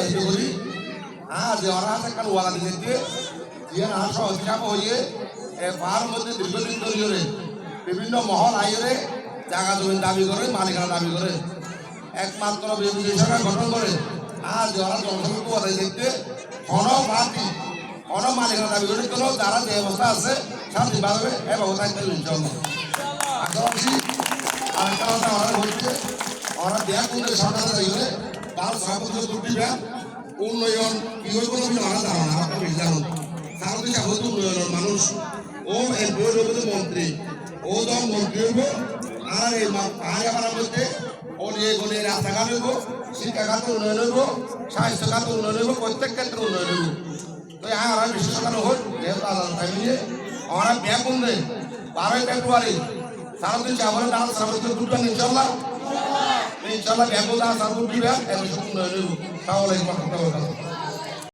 ব্যস্ত করি হ্যাঁ যে ওরা আছে কাল ওয়ালা ইয়ে না সহযোগিতা হইয়ে, এ পাহাড় মধ্যে দীর্ঘদিন ধরে বিভিন্ন মহল আইরে জায়গা জমি দাবি করে, মালিকানা দাবি করে। একমাত্র বিরোধী সরকার গঠন করে। আর যারা জনসংখ্যা কথা দেখতে ঘন পার্টি ঘন মালিকানা দাবি করে কোনো যারা যে অবস্থা আছে শান্তিভাবে এ ব্যবস্থা করবে ইনশাল্লাহ। পাশাপাশি আরেকটা কথা আমরা বলছে ব্যাগ উন্নয়ন সরকার চাইলে তার দুটি ব্যাগ উন্নয়ন কি হইব না আমরা জানো না আপনার বেশি জানো তার হচ্ছে যাবতীয় উন্নয়নের মানুষ, ও এমপি হইব মন্ত্রী, ও যখন মন্ত্রী হইব, আর এই পাহাড়ি পাড়ার মধ্যে ও নিয়ে গলে রাস্তাঘাট হইব শিক্ষাঘাত উন্নয়ন হইব স্বাস্থ্যঘাত উন্নয়ন হইব, প্রত্যেক ক্ষেত্রে উন্নয়ন হইব। তো আমরা বিশেষ কথা হল যেহেতু আলাদা ফ্যামিলি আমরা ব্যাগ উন্নয়ন। বারোই ফেব্রুয়ারি সারাদিন চাবলে দাম সারাদিন দুটো ইনশাল্লাহ ইনশাল্লাহ ব্যাগ দাম সারাদিন দিবা এবং সুন্দর তাহলে কথা